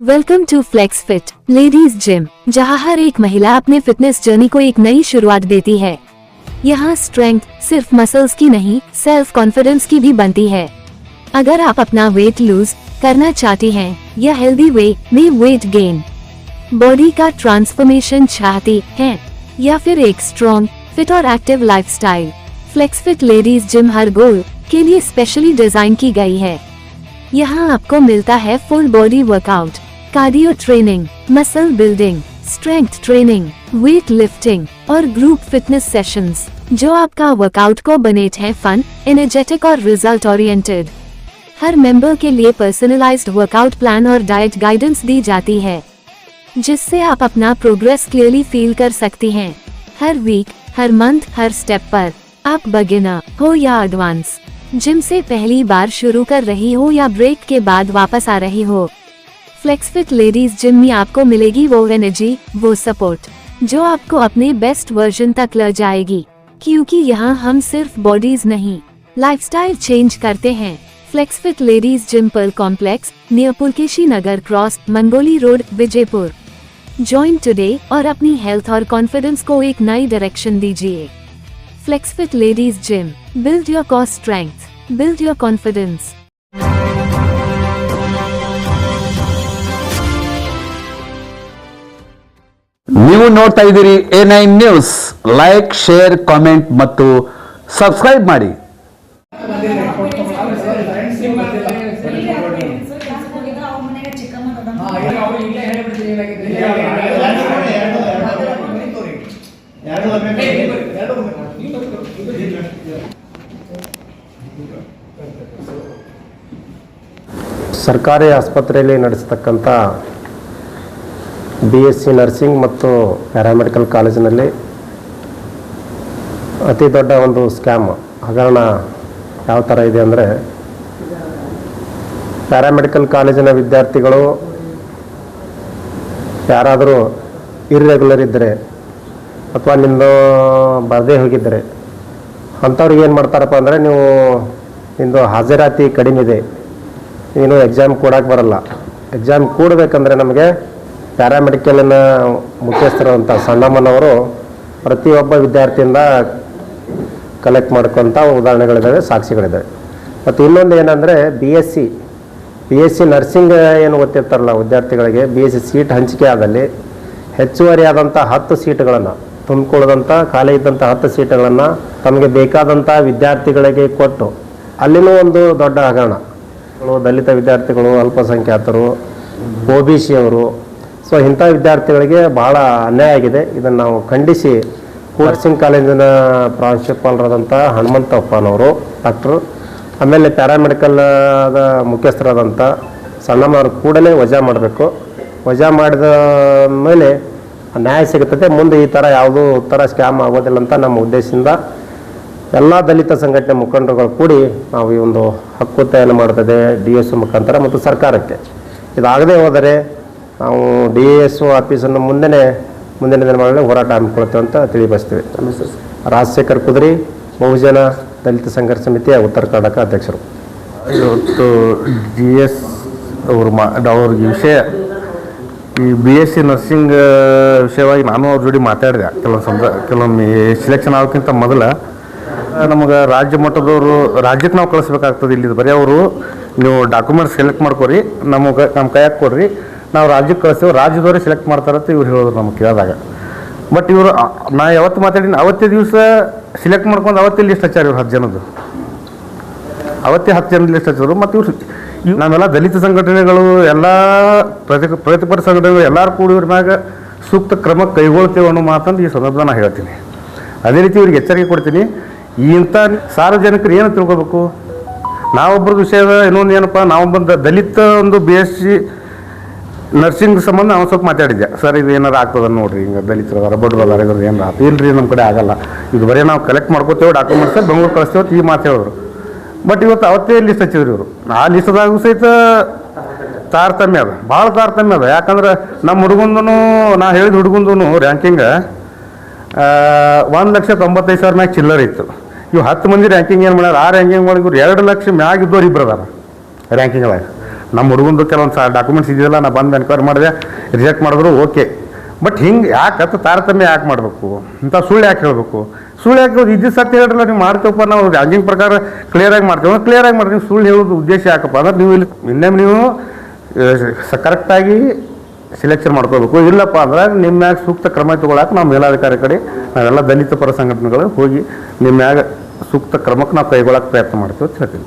Welcome to Flex Fit ladies gym जहाँ हर एक महिला अपने फिटनेस जर्नी को एक नई शुरुआत देती है। यहाँ स्ट्रेंथ सिर्फ़ मसल्स की नहीं सेल्फ कॉन्फिडेंस की भी बनती है। अगर आप अपना वेट लूज करना चाहती हैं, या हेल्दी वे में वेट गेन बॉडी का ट्रांसफॉर्मेशन चाहती हैं, या फिर एक स्ट्रॉन्ग फिट और active lifestyle Flex Fit ladies gym हर गोल के लिए स्पेशली डिज़ाइन की गई है। यहाँ आपको मिलता है full body workout cardio training, muscle building, strength training, weight lifting और ग्रुप फिटनेस सेशंस, जो आपका वर्कआउट को बनेट है फन एनर्जेटिक और रिज़ल्ट ओरिएंटेड हर मेंबर के लिए पर्सनलाइज्ड वर्कआउट प्लान और डाइट गाइडेंस दी जाती है, जिससे आप अपना प्रोग्रेस क्लियरली फील कर सकती हैं। हर वीक हर मंथ हर स्टेप पर, आप बगिनर हो या एडवांस जिम से पहली बार शुरू कर रही हो या ब्रेक के बाद वापस आ रही हो। फ्लेक्स फिट लेडीज़ जिम में आपको मिलेगी वो एनर्जी वो सपोर्ट जो आपको अपने बेस्ट वर्जन तक ले जाएगी। क्योंकि यहाँ हम सिर्फ़ बॉडीज नहीं लाइफस्टाइल चेंज करते हैं। फ्लेक्स फिट लेडीज़ जिम पर complex near Pulakeshi Nagar cross Mangoli road Vijayapur join today और अपनी हेल्थ और कॉन्फिडेंस को एक नई डायरेक्शन दीजिए। Flex Fit ladies gym build your cost strength build your confidence ನೀವು ನೋಡ್ತಾ ಇದ್ದೀರಿ A nine news. Like share comment ಮತ್ತು ಸಬ್ಸ್ಕ್ರೈಬ್ ಮಾಡಿ. ಸರ್ಕಾರಿ ಆಸ್ಪತ್ರೆಯಲ್ಲಿ ನಡೆಸತಕ್ಕಂಥ ಬಿ ಎಸ್ ಸಿ ನರ್ಸಿಂಗ್ ಮತ್ತು ಪ್ಯಾರಾಮೆಡಿಕಲ್ ಕಾಲೇಜಿನಲ್ಲಿ ಅತಿ ದೊಡ್ಡ ಒಂದು ಸ್ಕ್ಯಾಮ್ ಹಗರಣ ಯಾವ ಥರ ಇದೆ ಅಂದರೆ ಪ್ಯಾರಾಮೆಡಿಕಲ್ ಕಾಲೇಜಿನ ವಿದ್ಯಾರ್ಥಿಗಳು ಯಾರಾದರೂ ಇರ್ರೆಗ್ಯುಲರ್ ಇದ್ದರೆ ಅಥವಾ ನಿಮ್ಮದು ಬರದೇ ಹೋಗಿದ್ದರೆ ಅಂಥವ್ರಿಗೆ ಏನು ಮಾಡ್ತಾರಪ್ಪ ಅಂದರೆ, ನೀವು ನಿಮ್ಮದು ಹಾಜರಾತಿ ಕಡಿಮೆ ಇದೆ, ನೀನು ಎಕ್ಸಾಮ್ ಕೊಡಕ್ಕೆ ಬರಲ್ಲ. ಎಕ್ಸಾಮ್ ಕೂಡಬೇಕಂದ್ರೆ ನಮಗೆ ಪ್ಯಾರಾಮೆಡಿಕಲಿನ ಮುಖ್ಯಸ್ಥರಂಥ ಸಣ್ಣಮ್ಮನವರು ಪ್ರತಿಯೊಬ್ಬ ವಿದ್ಯಾರ್ಥಿಯಿಂದ ಕಲೆಕ್ಟ್ ಮಾಡ್ಕೊತ ಉದಾಹರಣೆಗಳಿದ್ದಾವೆ, ಸಾಕ್ಷಿಗಳಿದ್ದಾವೆ. ಮತ್ತು ಇನ್ನೊಂದು ಏನಂದರೆ B S C B S C nursing ಏನು ಗೊತ್ತಿರ್ತಾರಲ್ಲ ವಿದ್ಯಾರ್ಥಿಗಳಿಗೆ ಬಿ ಎಸ್ ಸಿ ಸೀಟ್ ಹಂಚಿಕೆ ಆದಲ್ಲಿ ಹೆಚ್ಚುವರಿಯಾದಂಥ ಹತ್ತು ಸೀಟುಗಳನ್ನು ತುಂಬಿಕೊಳ್ಳದಂಥ ಖಾಲಿ ಇದ್ದಂಥ ಹತ್ತು ಸೀಟುಗಳನ್ನು ತಮಗೆ ಬೇಕಾದಂಥ ವಿದ್ಯಾರ್ಥಿಗಳಿಗೆ ಕೊಟ್ಟು ಅಲ್ಲಿನೂ ಒಂದು ದೊಡ್ಡ ಹಗರಣ. ದಲಿತ ವಿದ್ಯಾರ್ಥಿಗಳು, ಅಲ್ಪಸಂಖ್ಯಾತರು ಒ ಬಿ ಸಿ ಅವರು ಸೊ ಇಂಥ ವಿದ್ಯಾರ್ಥಿಗಳಿಗೆ ಬಹಳ ಅನ್ಯಾಯ ಆಗಿದೆ. ಇದನ್ನು ನಾವು ಖಂಡಿಸಿ ನರ್ಸಿಂಗ್ ಕಾಲೇಜಿನ ಪ್ರಾಂಶುಪಾಲರಾದಂಥ ಹನುಮಂತಪ್ಪನವರು ಡಾಕ್ಟ್ರು, ಆಮೇಲೆ ಪ್ಯಾರಾಮೆಡಿಕಲ್ ಮುಖ್ಯಸ್ಥರಾದಂಥ ಸಣ್ಣಮ್ಮವ್ರು ಕೂಡಲೇ ವಜಾ ಮಾಡಬೇಕು. ವಜಾ ಮಾಡಿದ ಮೇಲೆ ನ್ಯಾಯ ಸಿಗುತ್ತದೆ. ಮುಂದೆ ಈ ಥರ ಯಾವುದೂ ಥರ ಸ್ಕ್ಯಾಮ್ ಆಗೋದಿಲ್ಲ ಅಂತ ನಮ್ಮ ಉದ್ದೇಶದಿಂದ ಎಲ್ಲ ದಲಿತ ಸಂಘಟನೆ ಮುಖಂಡರುಗಳು ಕೂಡಿ ನಾವು ಈ ಒಂದು ಹಕ್ಕೊತ್ತಾಯನ ಮಾಡ್ತದೆ ಡಿ ಎಸ್ ಮುಖಾಂತರ ಮತ್ತು ಸರ್ಕಾರಕ್ಕೆ. ಇದಾಗದೇ ಹೋದರೆ ನಾವು ಡಿ ಎಸ್ ಆಫೀಸನ್ನು ಮುಂದೆನೇ, ಮುಂದಿನ ದಿನಗಳಲ್ಲಿ ಹೋರಾಟ ಹಮ್ಮಿಕೊಳ್ತೇವೆ ಅಂತ ತಿಳಿಬಯಸ್ತೀವಿ. ರಾಜಶೇಖರ್ ಕುದುರಿ, ಬಹುಜನ ದಲಿತ ಸಂಘರ್ಷ ಸಮಿತಿಯ ಉತ್ತರ ಕರ್ನಾಟಕ ಅಧ್ಯಕ್ಷರು. ಇವತ್ತು ಜಿ ಎಸ್ ಅವರು ಮಾ, ಅವ್ರಿಗೆ ವಿಷಯ, ಈ ಬಿ ಎಸ್ ಸಿ ನರ್ಸಿಂಗ್ ವಿಷಯವಾಗಿ ನಾನು ಅವ್ರ ಜೋಡಿ ಮಾತಾಡಿದೆ. ಕೆಲವೊಂದು ಸಂದ, ಕೆಲವೊಮ್ಮೆ ಸಿಲೆಕ್ಷನ್ ಆಗೋಕ್ಕಿಂತ ಮೊದಲು ನಮಗೆ ರಾಜ್ಯ ಮಟ್ಟದವರು, ರಾಜ್ಯಕ್ಕೆ ನಾವು ಕಳಿಸ್ಬೇಕಾಗ್ತದೆ ಇಲ್ಲಿ ಬರೀ ಅವರು, ನೀವು ಡಾಕ್ಯುಮೆಂಟ್ಸ್ ಸೆಲೆಕ್ಟ್ ಮಾಡ್ಕೊರಿ, ನಮಗೆ ನಮ್ಮ ಕೈಯಾಗ ಕೊಡ್ರಿ. ನಾವು ರಾಜ್ಯಕ್ಕೆ ಕಳಿಸ್ತೇವೆ ರಾಜ್ಯದವರೇ ಸೆಲೆಕ್ಟ್ ಮಾಡ್ತಾರಂತ ಇವ್ರು ಹೇಳಿದ್ರು ನಮ್ಗೆ ಕೇಳಿದಾಗ. ಬಟ್ ಇವರು ನಾ ಯಾವತ್ತು ಮಾತಾಡಿನಿ ಅವತ್ತೇ ದಿವಸ ಸಿಲೆಕ್ಟ್ ಮಾಡ್ಕೊಂಡು ಅವತ್ತೇ ಲಿಸ್ಟ್ ಹಚ್ಚಾರ ಇವ್ರು ಹತ್ತು ಜನದ್ದು. ಅವತ್ತೇ ಹತ್ತು ಜನ ಲಿಸ್ಟ್ ಹಚ್ಚಿದ್ರು ಮತ್ತು ಇವ್ರು ಇವ್- ನಾವೆಲ್ಲ ದಲಿತ ಸಂಘಟನೆಗಳು ಎಲ್ಲ ಪ್ರತಿ ಪ್ರತಿಪರ ಸಂಘಟನೆಗಳು ಎಲ್ಲರೂ ಕೂಡಿ ಇವ್ರ ಮ್ಯಾಗ ಸೂಕ್ತ ಕ್ರಮ ಕೈಗೊಳ್ತೇವೆ ಅನ್ನೋ ಮಾತಂದು ಈ ಸಂದರ್ಭದಲ್ಲಿ ನಾನು ಹೇಳ್ತೀನಿ. ಅದೇ ರೀತಿ ಇವ್ರಿಗೆ ಎಚ್ಚರಿಕೆ ಕೊಡ್ತೀನಿ ಇಂಥ ಸಾರ್ವಜನಿಕರು ಏನು ತಿಳ್ಕೊಬೇಕು? ನಾವೊಬ್ಬರ ವಿಷಯದ ಇನ್ನೊಂದು ಏನಪ್ಪ ನಾವೊಬ್ಬ ದಲಿತ ಒಂದು ಬಿ ಎಸ್ ಸಿ ನರ್ಸಿಂಗ್ ಸಂಬಂಧ ಅವ್ನು ಸ್ವಲ್ಪ ಮಾತಾಡಿದ್ದೆ. ಸರ್, ಇದು ಏನಾರು ಆಗ್ತದ ನೋಡ್ರಿ, ಹಿಂಗೆ ದಲಿತರು ಅದಾರ ಬಡ್ರು ಇದ್ರದ್ದು ಏನಾರ ಇಲ್ರಿ ನಮ್ಮ ಕಡೆ ಆಗಲ್ಲ. ಇದು ಬರೀ ನಾವು ಕಲೆಕ್ಟ್ ಮಾಡ್ಕೋತೇವೆ ಡಾಕ್ಯುಮೆಂಟ್ಸ್ ಬೆಂಗಳೂರು ಕಳಿಸ್ತೇವೆ, ಈ ಮಾತು ಹೇಳಿದ್ರು ಬಟ್ ಇವತ್ತು ಅವತ್ತೇ ಲಿಸ್ಟ್ ಹಚ್ಚಿದ್ರು ಇವರು. ಆ ಲಿಸ್ಟ್ದಾಗೂ ಸಹಿತ ತಾರತಮ್ಯ ಅದ. ಭಾಳ ತಾರತಮ್ಯ ಅದ. ಯಾಕಂದ್ರೆ ನಮ್ಮ ಹುಡುಗಂದು ನಾ ಹೇಳಿದ ಹುಡುಗಂದು ರ್ಯಾಂಕಿಂಗ್ ಒಂದು ಲಕ್ಷ ತೊಂಬತ್ತೈದು ಸಾವಿರ ಮ್ಯಾಗ ಚಿಲ್ಲರ್ ಇತ್ತು. ಇವು ಹತ್ತು ಮಂದಿ ರ್ಯಾಂಕಿಂಗ್ ಏನು ಮಾಡ್ಯಾರ? ಆ ರ್ಯಾಂಕಿಂಗ್ ಒಳಗೆ ಇವ್ರು ಎರಡು ಲಕ್ಷ ಮ್ಯಾಗ ಇದ್ದವ್ರು ಇಬ್ಬರು ರ್ಯಾಂಕಿಂಗ್ ಒಳಗೆ. ನಮ್ಮ ಹುಡುಗಂದು ಕೆಲವೊಂದು ಸಾ ಡಾಕ್ಯುಮೆಂಟ್ಸ್ ಇದೆಯಲ್ಲ, ನಾ ಬಂದು ಎನ್ಕ್ವೈರಿ ಮಾಡಿದೆ ರಿಜೆಕ್ಟ್ ಮಾಡಿದ್ರು ಓಕೆ ಬಟ್ ಹಿಂಗೆ ಯಾಕೆ ತಾರತಮ್ಯ ಯಾಕೆ ಮಾಡಬೇಕು? ಇಂಥ ಸುಳ್ಳು ಯಾಕೆ ಹೇಳಬೇಕು? ಸುಳ್ಳು ಯಾಕೆ ಇದ್ದು ಸತ್ಯ ಹೇಳ್ರಲ್ಲ ನೀವು ಮಾಡ್ತೇವಪ್ಪ, ನಾವು ರ್ಯಾಂಕಿಂಗ್ ಪ್ರಕಾರ ಕ್ಲಿಯರಾಗಿ ಮಾಡ್ತೀವಿ. ಕ್ಲಿಯರಾಗಿ ಮಾಡ್ತೀವಿ, ಸುಳ್ಳು ಹೇಳೋದು ಉದ್ದೇಶ ಯಾಕಪ್ಪ ಅಂದ್ರೆ ನೀವು ಇಲ್ಲಿ ಇನ್ನೇ ನೀವು ಕರೆಕ್ಟಾಗಿ ಸಿಲೆಕ್ಷನ್ ಮಾಡ್ಕೋಬೇಕು. ಇಲ್ಲಪ್ಪ ಅಂದ್ರೆ ನಿಮ್ಮ ಮ್ಯಾಗ ಸೂಕ್ತ ಕ್ರಮ ತಗೊಳಕ್ಕೆ ನಾವು ಮೇಲಾಧಿಕಾರಿ ಕಡೆ ನಾವೆಲ್ಲ ದಲಿತ ಪರ ಸಂಘಟನೆಗಳು ಹೋಗಿ ನಿಮ್ಮ ಮ್ಯಾಗ ಸೂಕ್ತ ಕ್ರಮಕ್ಕೆ ನಾವು ಕೈಗೊಳ್ಳಕ್ಕೆ ಪ್ರಯತ್ನ ಮಾಡ್ತೀವಿ ಅಂತ ಹೇಳ್ತೀನಿ.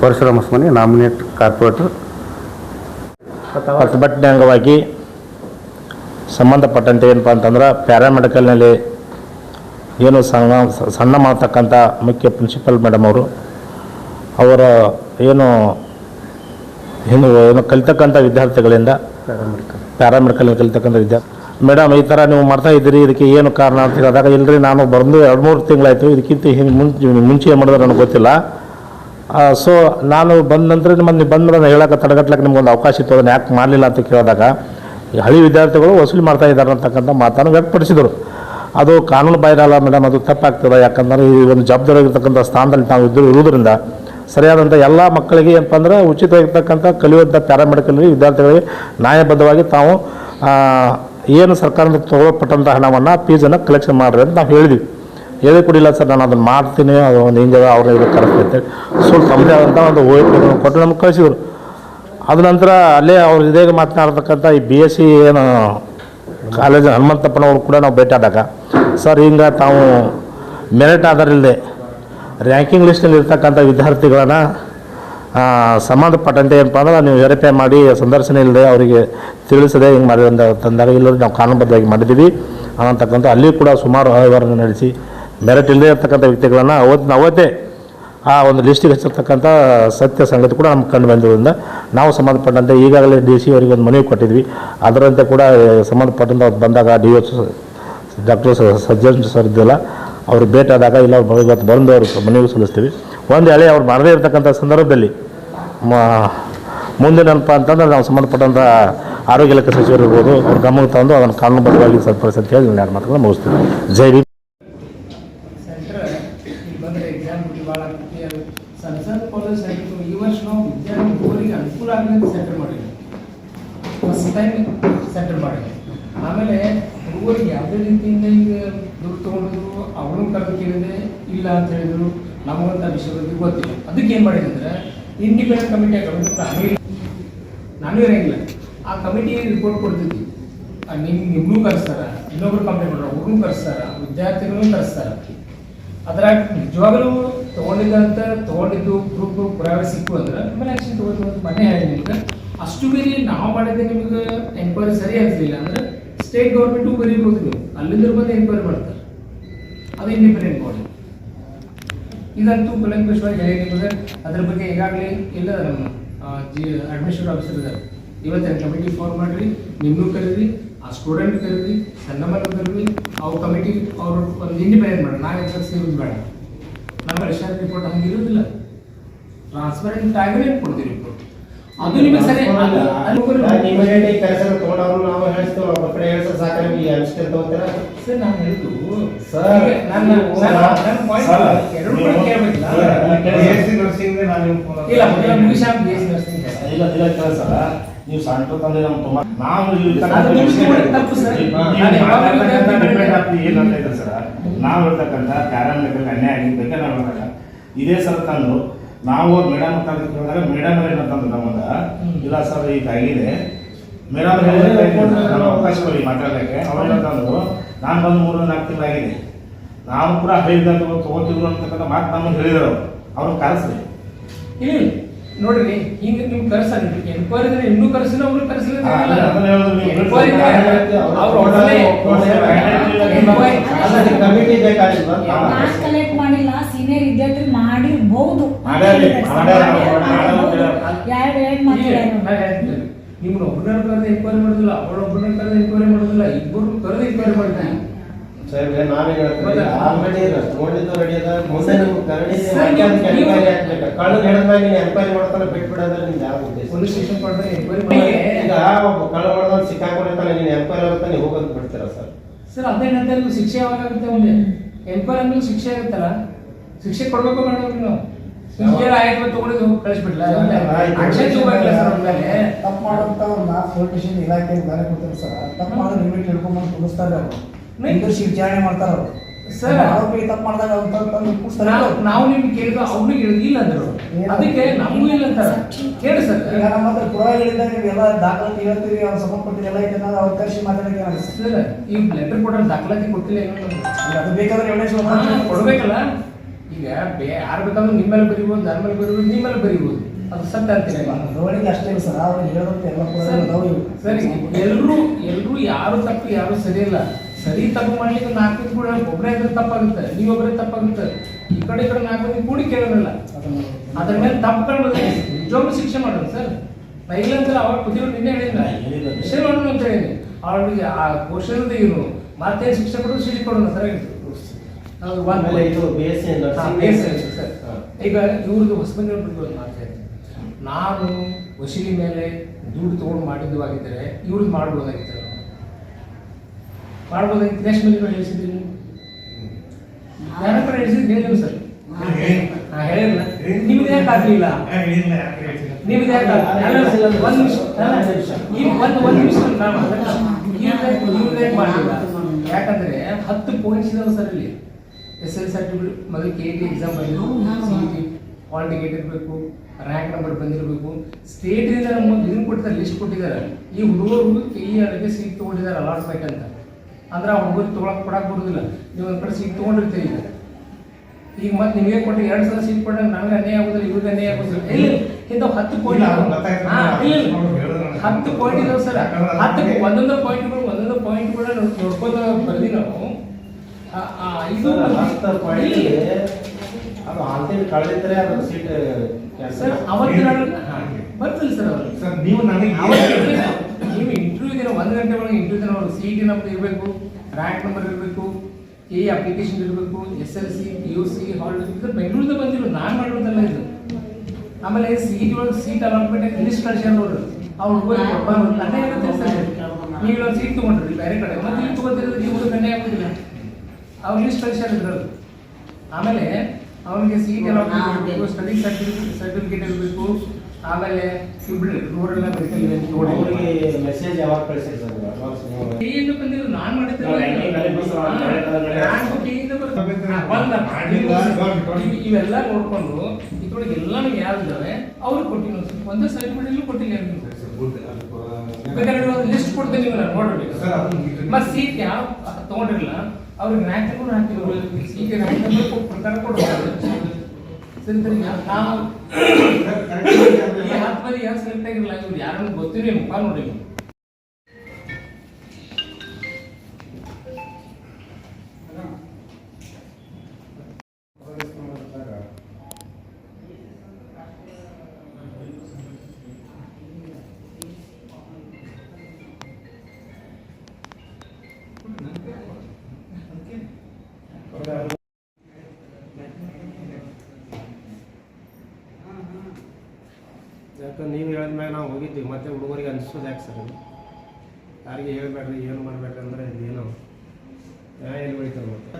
Parashurama Swamy nominate corporator. ಪ್ರತಿಭಟನೆ ಅಂಗವಾಗಿ ಸಂಬಂಧಪಟ್ಟಂತೆ ಏನಪ್ಪ ಅಂತಂದ್ರೆ ಪ್ಯಾರಾಮೆಡಿಕಲ್ನಲ್ಲಿ ಏನು ಸಣ್ಣ ಸಣ್ಣ ಮಾಡ್ತಕ್ಕಂಥ ಮುಖ್ಯ ಪ್ರಿನ್ಸಿಪಲ್ ಮೇಡಮ್ ಅವರು ಅವರ ಏನು ಏನು ಏನು ಕಲಿತಕ್ಕಂಥ ವಿದ್ಯಾರ್ಥಿಗಳಿಂದ ಪ್ಯಾರಾಮೆಡಿಕಲ್. ಕಲಿತಕ್ಕಂಥ ವಿದ್ಯಾರ್ಥಿ ಮೇಡಮ್, ಈ ಥರ ನೀವು ಮಾಡ್ತಾ ಇದ್ದೀರಿ, ಇದಕ್ಕೆ ಏನು ಕಾರಣ ಅಂತ ಹೇಳಿದಾಗ ಇಲ್ಲರಿ ನಾನು ಬಂದು ಎರಡು ಮೂರು ತಿಂಗಳಾಯಿತು, ಇದಕ್ಕಿಂತ ಹಿಂಗೆ ಮುಂಚೆ ಮುಂಚೆ ಏನು ಮಾಡಿದ್ರೆ ನನಗೆ ಗೊತ್ತಿಲ್ಲ. ಸೊ ನಾನು ಬಂದ ನಂತರ ನಿಮ್ಮನ್ನು ಬಂದ್ರೆ ನಾನು ಹೇಳಕ್ಕೆ, ತಡೆಗಟ್ಲಕ್ಕೆ ನಿಮ್ಗೊಂದು ಅವಕಾಶ ಇತ್ತು, ಅದನ್ನು ಯಾಕೆ ಮಾಡಲಿಲ್ಲ ಅಂತ ಕೇಳಿದಾಗ ಹಳಿ ವಿದ್ಯಾರ್ಥಿಗಳು ವಸೂಲಿ ಮಾಡ್ತಾ ಇದ್ದಾರೆ ಅಂತಕ್ಕಂಥ ಮಾತನ್ನು ವ್ಯಕ್ತಪಡಿಸಿದರು. ಅದು ಕಾನೂನು ಬಾಹಿರಲ್ಲ ಮೇಡಮ್, ಅದು ತಪ್ಪಾಗ್ತದೆ, ಯಾಕಂದರೆ ಈ ಒಂದು ಜವಾಬ್ದಾರಿಯಾಗಿರ್ತಕ್ಕಂಥ ಸ್ಥಾನದಲ್ಲಿ ನಾವು ಇದ್ದು ಇರುವುದರಿಂದ ಸರಿಯಾದಂಥ ಎಲ್ಲ ಮಕ್ಕಳಿಗೆ ಏನಪ್ಪ ಅಂದ್ರೆ ಉಚಿತವಾಗಿರ್ತಕ್ಕಂಥ ಕಲಿಯುವಂಥ ಪ್ಯಾರಾಮೆಡಿಕಲ್ ವಿದ್ಯಾರ್ಥಿಗಳಿಗೆ ನ್ಯಾಯಬದ್ಧವಾಗಿ ತಾವು ಏನು ಸರ್ಕಾರದಿಂದ ತಗೊಳ್ಪಟ್ಟಂಥ ಹಣವನ್ನು ಫೀಸನ್ನು ಕಲೆಕ್ಷನ್ ಮಾಡಿರಿ ಅಂತ ನಾವು ಹೇಳಿದ್ವಿ. ಹೇಳಿ ಕೊಡಿಲ್ಲ ಸರ್, ನಾನು ಅದನ್ನು ಮಾಡ್ತೀನಿ, ಅದು ಒಂದು ಹಿಂಗೆ ಅವ್ರನ್ನ ಕರೆಕ್ಟ್ ಕರೆಸ್ತೀನಿ ಸ್ವಲ್ಪ ತಮ್ಮದೇ ಆದಂಥ ಒಂದು ಓ ಕೊಟ್ಟು ನಮ್ಗೆ ಕಳಿಸಿದ್ರು. ಅದ ನಂತರ ಅಲ್ಲೇ ಅವ್ರು ಇದೇ ಮಾತನಾಡ್ತಕ್ಕಂಥ ಈ ಬಿ ಎಸ್ ಸಿ ಏನು ಕಾಲೇಜ್ ಹನುಮಂತಪ್ಪನವ್ರು ಕೂಡ ನಾವು ಭೇಟಿಯಾದಾಗ ಸರ್, ಹಿಂಗೆ ತಾವು ಮೆರಿಟ್ ಆಧಾರಿಲ್ಲದೆ ರ್ಯಾಂಕಿಂಗ್ ಲಿಸ್ಟಲ್ಲಿ ಇರ್ತಕ್ಕಂಥ ವಿದ್ಯಾರ್ಥಿಗಳನ್ನ ಸಂಬಂಧಪಟ್ಟಂತೆ ಏನಪ್ಪ ಅಂದ್ರೆ ನೀವು ವೆರಿಫೈ ಮಾಡಿ, ಸಂದರ್ಶನ ಇಲ್ಲದೆ ಅವರಿಗೆ ತಿಳಿಸದೆ ಹಿಂಗೆ ಮಾಡಿ ಅಂತ ತಂದಾಗ ಇಲ್ಲರೂ ನಾವು ಕಾನೂನುಬದ್ಧವಾಗಿ ಮಾಡಿದ್ದೀವಿ. ಅನ್ನತಕ್ಕಂಥ ಅಲ್ಲಿ ಕೂಡ ಸುಮಾರು ವ್ಯವಹಾರ ನಡೆಸಿ ಮೆರಿಟ್ ಇಲ್ಲದೆ ಇರ್ತಕ್ಕಂಥ ವ್ಯಕ್ತಿಗಳನ್ನು ಅವತ್ತು ಅವತ್ತೇ ಆ ಒಂದು ಲಿಸ್ಟಿಗೆ ಹೆಚ್ಚಿರ್ತಕ್ಕಂಥ ಸತ್ಯ ಸಂಗತಿ ಕೂಡ ನಮ್ಗೆ ಕಂಡು ಬಂದಿರೋದ್ರಿಂದ ನಾವು ಸಂಬಂಧಪಟ್ಟಂತೆ ಈಗಾಗಲೇ ಡಿ ಸಿ ಅವರಿಗೆ ಒಂದು ಮನವಿ ಕೊಟ್ಟಿದ್ವಿ. ಅದರಂತೆ ಕೂಡ ಸಂಬಂಧಪಟ್ಟಂತೆ ಅವ್ರು ಬಂದಾಗ D H doctor Sajjan sir ಇದ್ದಲ್ಲ ಅವ್ರಿಗೆ ಭೇಟಿ ಆದಾಗ ಇಲ್ಲ ಇವತ್ತು ಬಂದು ಅವ್ರಿಗೆ ಮನವಿ ಸಲ್ಲಿಸ್ತೀವಿ. ಒಂದು ವೇಳೆ ಅವ್ರು ಮಾಡದೇ ಇರತಕ್ಕಂಥ ಸಂದರ್ಭದಲ್ಲಿ, ಮ- ಮುಂದೆ ಏನಪ್ಪ ಅಂತಂದ್ರೆ ನಾವು ಸಂಬಂಧಪಟ್ಟಂಥ ಆರೋಗ್ಯ ಇಲಾಖೆ ಸಚಿವರು ಇರ್ಬೋದು, ಅವ್ರ ಗಮನ ತಂದು ಅದನ್ನು ಕಾನೂನುಬದ್ಧವಾಗಿ ಸರಿಪಡಿಸಿ ಅಂತ ಹೇಳಿ ನಾನು ಎರಡು ಮುಗಿಸ್ತೀನಿ. ಜೈ ಭೀಮ್. ಆಮೇಲೆ ಯಾವುದೇ ರೀತಿಯಿಂದ ಈಗ ದುಡ್ಡು ತಗೊಂಡಿದ್ರು ಅವನು ಕರೆದು ಕೇಳಿದೆ ಇಲ್ಲ ಅಂತ ಹೇಳಿದ್ರು ನಮಗಂತ ವಿಷಯ ಗೊತ್ತಿಲ್ಲ. ಅದಕ್ಕೆ ಏನು ಮಾಡಿದೆ ಅಂದರೆ ಇಂಡಿಪೆಂಡೆಂಟ್ ಕಮಿಟಿ ಕಮಿಟಿ ನಾನೇ ಇರಂಗಿಲ್ಲ ಆ ಕಮಿಟಿ ರಿಪೋರ್ಟ್ ಕೊಡ್ತಿದ್ವಿ. ನಿಮ್ಮ ನಿಮ್ಮನ್ನೂ ಕರೆಸ್ತಾರ, ಇನ್ನೊಬ್ರು ಕಂಪ್ಲೇಂಟ್ ಮಾಡ್ರ ಅವ್ರನ್ನೂ ಕರೆಸ್ತಾರ ವಿದ್ಯಾರ್ಥಿಗಳನ್ನೂ ಕರೆಸ್ತಾರ ಅದ್ರಾಗ ನಿಜವಾಗಲೂ ತಗೊಂಡಿದ್ದಂತ, ತಗೊಂಡಿದ್ದು ಪ್ರೂಫ್ ಪುರಾವೆ ಸಿಕ್ಕು ಅಂದ್ರೆ ಆಮೇಲೆ ಆಕ್ಷನ್ ತಗೋತೀವಿ ಅಂತ ಮನೆ ಹೇಳಿ ನಿಮ್ಗೆ ಅಷ್ಟು ಬೇರೆ ನಾವು ಮಾಡಿದ್ರೆ ನಿಮ್ಗೆ ಎನ್ಕ್ವೈರಿ ಸರಿ ಅನ್ಸಲಿಲ್ಲ ಅಂದ್ರೆ ಸ್ಟೇಟ್ ಗೌರ್ಮೆಂಟು ಬರೀಬಹುದು ನೀವು. ಅಲ್ಲಿಂದ ಬಂದು ಎನ್ಕ್ವೈರಿ ಮಾಡ್ತಾರೆ. ಅದು ಇಂಡಿಪೆಂಡೆಂಟ್ ಬಾಡಿ ಇದಂತೂ ಕುಲಂಕುಷವಾಗಿ ಹೇಳಿ ನಿಮಗೆ ಅದ್ರ ಬಗ್ಗೆ ಈಗಾಗಲೇ ಇಲ್ಲ ನಮ್ಮ ಜಿ ಅಡ್ಮಿನಿಸ್ಟ್ರೇಟಿವ್ ಆಫೀಸರ್ ಇದ್ದಾರೆ. ಇವತ್ತಿನ ಕಮಿಟಿ ಫಾರ್ಮ್ ಮಾಡಿರಿ ನಿಮ್ಮನ್ನು ಕರೀರಿ ಆ ಸ್ಟೂಡೆಂಟ್ ಕರೀರಿ ಸಣ್ಣ ಮಕ್ಕಳು ಕರೀರಿ ಅವ್ರ ಕಮಿಟಿ ಅವರು ಒಂದು ಇಂಡಿಪೆಂಡೆಂಟ್ ಮಾಡಿ ನಾನು ಎಕ್ಸರ್ ಸೇರೋದು ಬೇಡ. ನಮ್ಮ ರಿಸರ್ಚ್ ರಿಪೋರ್ಟ್ ಹಂಗಿರೋದಿಲ್ಲ. ಟ್ರಾನ್ಸ್ಪರೆಂಟ್ ಆಗಿನೇ ಕೊಡ್ತೀವಿ ರಿಪೋರ್ಟ್ ಅದು ನಿಮಗೆ ಸರಿ ನಿಮ್ಮ ಹೇಳಿ ಕೆಲಸ ತಗೊಂಡವ್ರು ನಾವು ಹೇಳ್ತೀವಿ ಒಬ್ಬ ಕಡೆ ಸಾಕ ನಿಮಗೆ ಅನಿಸ್ಕೆ ತಗೋತೀರ? ಸರ್ ನಾನು ಹೇಳಿದ್ದು ಸರ್, ನನ್ನ ನಾನು ಇಲ್ಲ ಮೊದಲ ಬಿ ಎಸ್ ನರ್ಸಿಂಗ್ ಇಲ್ಲ ಇಲ್ಲ ಕೆಲಸ. ನೀವು ಸಣ್ಣ ತಂದೆ ನಮ್ಮ ತುಂಬ ನಾವು ಅದು ನಿಮ್ಮ ತಪ್ಪು ಸರ್. ನಾನು ಯಾವಾಗಲೂ ವಿದ್ಯಾರ್ಥಿ ಏನಂತ ಇದೆ ಸರ್. ನಾವು ಹೇಳ್ತಕ್ಕಂಥ ಪ್ಯಾರಾಮೆಡಿಕಲ್ ಅನ್ಯಾಯ ಆಗಿದ್ದಕ್ಕೆ ನಾವು ಇದೇ ಸರ್ ತಂದು ನಾವು ಮೇಡಮ್ ಕೇಳಿದಾಗ ಮೇಡಮ್ ಏನಂತಂದ್ರೆ ನಮಗ ಇಲ್ಲ ಸರ್ ಈಗ ಆಗಿದೆ ಮೇಡಮ್ ನಾನು ಅವಕಾಶ ಕೊಡಿ ಮಾತಾಡಲಿಕ್ಕೆ. ಅವ್ರು ಏನಂತಂದ್ರು ನಾನು ಬಂದು ಮೂರು ನಾಲ್ಕು ತಿಂಗಳಾಗಿದೆ ನಾವು ಕೂಡ ಅಂತ ತಗೋತಿದ್ರು ಅಂತಕ್ಕಂಥ ಮಾತು ನಮಗೆ ಹೇಳಿದರು ಅವ್ರನ್ನ ಕರೆಸ್ರಿ ಇಲ್ಲ. ನೋಡ್ರಿ ಹಿಂಗೆ ನಿಮ್ ಕರೆಸ ಎನ್ಕ್ವೈರಿ ಇನ್ನೂ ಕರೆಸಿಲ್ಲ ಅವ್ರು ಕರ್ಸಿಲ್ಲ ಕಮಿಟಿ ಮಾರ್ಕ್ಸ್ ಕಲೆಕ್ಟ್ ಮಾಡಿಲ್ಲ ಸೀನಿಯರ್ ವಿದ್ಯಾರ್ಥಿ ಮಾಡಿರ್ಬಹುದು. ನಿಮ್ನ ಒಬ್ಬರನ್ನ ಕರೆದು ಎನ್ಕ್ವೈರಿ ಮಾಡೋದಿಲ್ಲ ಅವಳ ಒಬ್ಬರನ್ನ ಕರೆದು ಎನ್ಕ್ವೈರಿ ಮಾಡೋದಿಲ್ಲ ಇಬ್ಬರು ಕರೆದು ಎನ್ಕ್ವೈರಿ ಮಾಡ್ತೀನಿ ಸರ್ ನಾವೇ ಹೇಳ್ತೀವಿ ಆಲ್ರೆಡಿ ತಗೊಂಡಿದ್ದು ರೆಡಿ ಅದ. ಮುಂದೆ ನಿಮ್ಗೆ ಕರಡಿ ಸರ್, ನೀವು- ಎನ್ಕ್ವೈರಿ ಕಳ್ಳು ಹಿಡಿದ್ಮೇಲೆ ನೀನು ಎನ್ಕ್ವೈರಿ ಮಾಡ್ತಾನೆ ಬಿಟ್ಬಿಡೋದ್ರೆ ನಿಮ್ದು ಯಾವ ಉದ್ದೇಶ ಪೊಲೀಸ್ ಸ್ಟೇಷನ್ ಕೊಡ್ತಾರೆ ಎನ್ಕ್ವೈರಿ ಈಗ ಒಬ್ಬ ಕಳ್ಳ ಹೊಡೆದವ್ನು ಸಿಕ್ಕಾಕೊಂಡಿರ್ತಾನೆ ನೀನು ಎನ್ಕ್ವೈರಿ ಆಗುತ್ತೆ ನೀವು ಹೋಗೋದು ಬಿಡ್ತೀರಾ ಸರ್? ಸರ್ ಶಿಕ್ಷೆ ಯಾವಾಗ ಆಗುತ್ತೆ ಎನ್ಕ್ವೈರಿ ಅಂದ್ರೆ ಶಿಕ್ಷೆ ಆಗುತ್ತಲ್ಲ ಶಿಕ್ಷೆ ಕೊಡ್ಬೇಕು ಮೇಡಮ್ ನಾವು ಹಿಂಗೇನು ಆಯ್ತು ತಗೊಂಡು ಕಳಿಸ್ಬಿಡ್ಲ? ಆಕ್ಷನ್ ತಗೋಬೇಕಲ್ಲ ಸರ್ ಅಂದಮೇಲೆ ಮೇಲೆ. ತಪ್ಪು ಮಾಡೋಂಥವ್ರನ್ನ ಬೇರೆ ಕೊಡ್ತಾರೆ ಸರ್ ತಪ್ಪು ಮಾಡೋದು ಲಿಮಿಟ್ ಹಿಡ್ಕೊಂಡ್ಬಂದು ತೋರಿಸ್ತಾರೆ ಅವರು. ನಿಂದಿರ್ಸಿ ವಿಚಾರಣೆ ಮಾಡ್ತಾರೆ ಅವರು. ಸರ್. ಆರೋಪಿ ತಪ್ಪು ಮಾಡಿದಾಗ ಅವ್ರು ತಂದು ತಂದು ಕೂರಿಸ್ತಾರೆ ನಾವು ನಿಮ್ಗೆ ಕೇಳಿದ್ರು ಅವ್ರಿಗೆ ಇಲ್ಲ ಅಂದ್ರು ಅದಕ್ಕೆ ನಮಗೂ ಇಲ್ಲ ಅಂತಾರೆ. ಕೇಳಿ ಸರ್. ಈಗ ನಮ್ಮ ಹತ್ರ ಪುರಾಗಳಿಂದ ನೀವು ಎಲ್ಲ ದಾಖಲಾತಿ ಹೇಳ್ತೀವಿ ಅವ್ರು ಸಂಬಂಧಪಟ್ಟಿದ್ದು ಎಲ್ಲ ಐತೆ ಅನ್ನೋದು ಅವ್ರು ಕರೆಸಿ ಮಾತಾಡಕ್ಕೆ ಸರ್? ಈ ಲೆಟರ್ ಕೊಟ್ಟರೆ ದಾಖಲಾತಿ ಕೊಟ್ಟಿಲ್ಲ ಏನೋ ಅದು ಬೇಕಾದ್ರೆ ಎವಿಡೆನ್ಸ್ ಹಾ, ಕೊಡ್ಬೇಕಲ್ಲ. ಈಗ ಬೇ ಯಾರು ಬೇಕಾದ್ರೂ ನಿಮ್ಮ ಮೇಲೆ ಬರೀಬೋದು ನನ್ನ ಮೇಲೆ ಬರೀಬೋದು ನಿಮ್ಮ ಮೇಲೆ ಬರೀಬೋದು. ಅದು ಸತ್ಯ ಅಂತೀನಿ ಬರವಣಿಗೆ ಅಷ್ಟೇ ಇಲ್ಲ ಸರ್. ಅವ್ರು ಹೇಳೋದು ಎಲ್ಲ ಸರಿ ಎಲ್ಲರೂ ಎಲ್ಲರೂ ಯಾರು ತಪ್ಪು ಯಾರು ಸರಿ ಇಲ್ಲ. ಸರಿ ತಪ್ಪು ಮಾಡ್ಲಿಕ್ಕೆ ನಾಲ್ಕು ಕೂಡ ಒಬ್ಬರೇ ಇದ್ರೆ ತಪ್ಪಾಗುತ್ತೆ ನೀವೊಬ್ಬರೇ ತಪ್ಪಾಗುತ್ತೆ. ಈ ಕಡೆ ಈ ಕಡೆ ನಾಲ್ಕು ಮಂದಿ ಕೂಡಿ ಕೇಳೋದಿಲ್ಲ. ಅದನ್ನ ಅದ್ರ ಮೇಲೆ ತಪ್ಪು ಕಂಡು ನಿಜವಾಗ್ಲೂ ಶಿಕ್ಷೆ ಮಾಡೋದು ಸರ್. ನಾ ಇಲ್ಲ ಅಂತ ಅವಾಗ ಬುದ್ಧಿಗಳು ನಿನ್ನೆ ಹೇಳಿಲ್ಲ ಶಿಕ್ಷೆ ಮಾಡೋಣ ಅಂತ ಹೇಳಿ ಅವ್ರಿಗೆ ಆ ಕ್ವಶನ್ ಏನು ಮತ್ತೆ ಶಿಕ್ಷೆ ಕೊಡೋದು ಶಿಕ್ಷೆ ಕೊಡೋಣ ಸರ್ ನಾವು ಒಂದು ಸರ್. ಈಗ ಇವ್ರದ್ದು ಹೊಸಬಂದಿ ಒಂದು ಮಾತು ಹೇಳ್ತೀನಿ. ನಾನು ವಶೀಲಿ ಮೇಲೆ ದುಡ್ಡು ತಗೊಂಡು ಮಾಡಿದ್ದು ಆಗಿದ್ದರೆ ಇವ್ರದ್ದು ಮಾಡ್ಬೋದಾಗಿತ್ತು. ಎಷ್ಟು ಮಂದಿ ಮೇಲೆ ಹೇಳಿಸಿದ್ದೀನಿ ಯಾರ ಕಡೆ ಹೇಳಿಸಿದ್ದು ಹೇಳಿದ್ರು ಸರ್. ಹೇಳಿಲ್ಲ. ನಿಮ್ದು ಯಾಕೆ ಆಗಲಿಲ್ಲ? ನಿಮ್ದು ಯಾಕೆ? ಒಂದು ನಿಮಿಷ ಒಂದು ಒಂದು ನಿಮಿಷ ಮಾಡಲಿಲ್ಲ. ಯಾಕಂದ್ರೆ ಹತ್ತು ಪಾಯಿಂಟ್ಸ್ ಇದಾವೆ ಸರ್ ಇಲ್ಲಿ. ಎಸ್ ಎಲ್ ಸರ್ಟಿಫಿಕೇಟ್ ಮೊದಲು K T exam C T hall ticket ಇರಬೇಕು. ರ್ಯಾಂಕ್ ನಂಬರ್ ಬಂದಿರಬೇಕು. ಸ್ಟೇಟಿಂದ ನಮ್ಗೆ ಇದನ್ನು ಕೊಟ್ಟಿದ್ದಾರೆ ಲಿಸ್ಟ್ ಕೊಟ್ಟಿದ್ದಾರೆ. ಈ ಹುಡುಗರು ಕೆ ಇ ಆರ್ಗೆ ಸೀಟ್ ತೊಗೊಂಡಿದ್ದಾರೆ ಅಲಾಟ್ಮೆಂಟ್ ಅಂತ. ಅಂದ್ರೆ ಆ ಹುಡುಗರಿಗೆ ತೊಗೊಳಕ್ ಕೊಡಕ್ಕೆ ಬರೋದಿಲ್ಲ. ನೀವು ಒಂದು ಕಡೆ ಸೀಟ್ ತೊಗೊಂಡಿರ್ತೀವಿ ಈಗ ಈಗ ಮತ್ತೆ ನಿಮಗೆ ಕೊಟ್ಟು ಎರಡು ಸಲ ಸೀಟ್ ಕೊಟ್ಟಾಗ ನನಗೆ ಅನ್ಯಾಯ ಆಗೋದಿಲ್ಲ ಇವ್ರಿಗೆ ಅನ್ಯಾಯ ಆಗೋದಿಲ್ಲ. ಇಲ್ಲ ಇಂಥ ಹತ್ತು ಪಾಯಿಂಟ್ ಹತ್ತು ಪಾಯಿಂಟ್ ಇದಾವೆ ಸರ್. ಹತ್ತು ಒಂದೊಂದು ಪಾಯಿಂಟ್ಗಳು ಒಂದೊಂದು ಪಾಯಿಂಟ್ಗಳು ನೋಡ್ಕೊಂತ ಬರ್ದಿ ನಾವು ಇದು ಅದು ಕಳೆದಿದ್ರೆ ಅದು ಸೀಟ್ ಸರ್ ಅವತ್ತು ಬರ್ತದೆ ಬರ್ತಿಲ್ಲ ಸರ್ ಅವ್ರು. ಸರ್ ನೀವು ನನಗೆ ಒಂದು ಗಂಟೆ ಒಳಗೆ ಇಂಟರ್ವ್ಯೂ ಜನ ಅವರು ಸಿ ಟಿ ನಮ್ದು ಇರಬೇಕು ರ್ಯಾಂಕ್ ನಂಬರ್ ಇರಬೇಕು ಎ ಅಪ್ಲಿಕೇಶನ್ ಇರಬೇಕು S L C P U C hall ಇದು ಬೆಂಗಳೂರಿಂದ ಬಂದಿರೋದು ನಾನು ಮಾಡಿರೋದಲ್ಲ ಇದು. ಆಮೇಲೆ ಸಿ ಟಿ ಒಳಗೆ ಸೀಟ್ ಅಲಾಟ್ಮೆಂಟ್ ಲಿಸ್ಟ್ ಕಳಿಸ್ಯಾರ ನೋಡ್ರಿ ಅವ್ರು. ಹೋಗಿ ಅದೇ ಇರುತ್ತೆ ಸರ್ ನೀವು ಸೀಟ್ ತೊಗೊಂಡ್ರಿ ಬೇರೆ ಕಡೆ. ಮತ್ತೆ ಇಲ್ಲಿ ತೊಗೊತಿರೋದು ನೀವು ಕನ್ಯಾ ಆಗೋದಿಲ್ಲ ಅವ್ರು ಲಿಸ್ಟ್ ಕಳಿಸ್ಯಾರ ಇದ್ರಲ್ಲಿ ಆಮೇಲೆ ಅವನಿಗೆ ಸೀಟ್ ಅಲಾಟ್ಮೆಂಟ್ ಇರಬೇಕು ಸ್ಟಡಿ ಸರ್ಟಿಫಿಕೇಟ್ ಸರ್ಟಿಫಿಕೇಟ್ ಇರಬೇಕು ಆಮೇಲೆ ಇಬ್ರು ಬೇಕಲ್ಲಿ ನೋಡಿ. ಅವ್ರಿಗೆ ಮೆಸೇಜ್ ಯಾವಾಗ ಕಳಿಸಿರಿ ಸರ್ ಅಡ್ವಾನ್ಸ್ ನೀವು? ಕೈಯಿಂದ ಬಂದಿದ್ದು ನಾನು ಮಾಡಿದ್ದೆ ಕೈಯಿಂದ ಮಾಡಿಲ್ಲ, ಇವೆಲ್ಲ ನೋಡ್ಕೊಂಡು ಇದ್ರೊಳಗೆ ಎಲ್ಲಾನು ಯಾರಿದ್ದಾವೆ ಅವ್ರು ಕೊಟ್ಟಿನ ಒಂದೇ ಸರ್ಟಿಫಿಕೇಟ್ ಕೊಟ್ಟಿಲ್ಲ ಯಾರಿಗೂ. ಬೇಕಾದ್ರೆ ಲಿಸ್ಟ್ ಕೊಡ್ತೇನೆ ನೀವು ನಾನು ನೋಡ್ಬೇಕು. ಸರ್, ಅದು- ಮತ್ತೆ ಸೀಟ್ ಯಾವ ತಗೊಂಡಿರಲ್ಲ ಅವ್ರಿಗೆ ರ್ಯಾಂಕ್ ಕೂಡ ಹಾಕಿದ್ರು ಸೀಟ್ ರ್ಯಾಂಕ್ ಪ್ರಕಾರ ಕೊಡ್ತಾರೆ ಸರಿ ಸರಿ ನಾವು ಈ ಹತ್ತು ಮಂದಿ ಯಾರು ಸೆಲೆಕ್ಟ್ ಆಗಿರಲ್ಲ ಇವ್ರು ಯಾರನ್ನು ಗೊತ್ತಿರಿ ಮುಖ ನೋಡಿ ಹೋಗಿದ್ದೀವಿ ಮತ್ತೆ ಹುಡುಗರಿಗೆ ಅನಿಸೋದು ಯಾಕೆ ಸರ್? ಯಾರಿಗೆ ಹೇಳ್ಬೇಡ್ರಿ ಏನು ಮಾಡ್ಬೇಕಂದ್ರೆ ಏನು? ಎಲ್ಲಿ ಬೆಳಿತಾರೆ ಮತ್ತೆ?